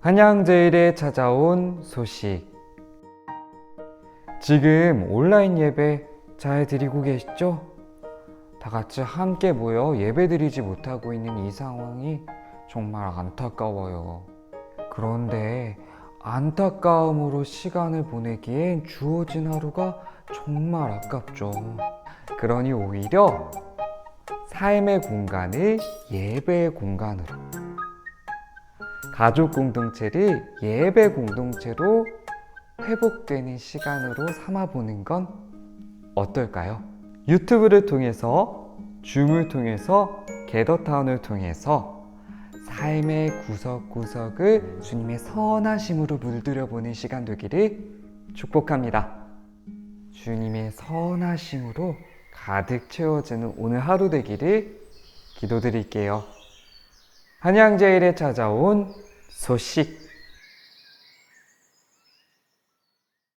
한양제일에 찾아온 소식. 지금 온라인 예배 잘 드리고 계시죠? 다 같이 함께 모여 예배 드리지 못하고 있는 이 상황이 정말 안타까워요. 그런데 안타까움으로 시간을 보내기엔 주어진 하루가 정말 아깝죠. 그러니 오히려 삶의 공간을 예배의 공간으로 가족 공동체를 예배 공동체로 회복되는 시간으로 삼아보는 건 어떨까요? 유튜브를 통해서 줌을 통해서 게더타운을 통해서 삶의 구석구석을 주님의 선하심으로 물들여보는 시간 되기를 축복합니다. 주님의 선하심으로 가득 채워지는 오늘 하루 되기를 기도드릴게요. 한양제일에 찾아온 소식.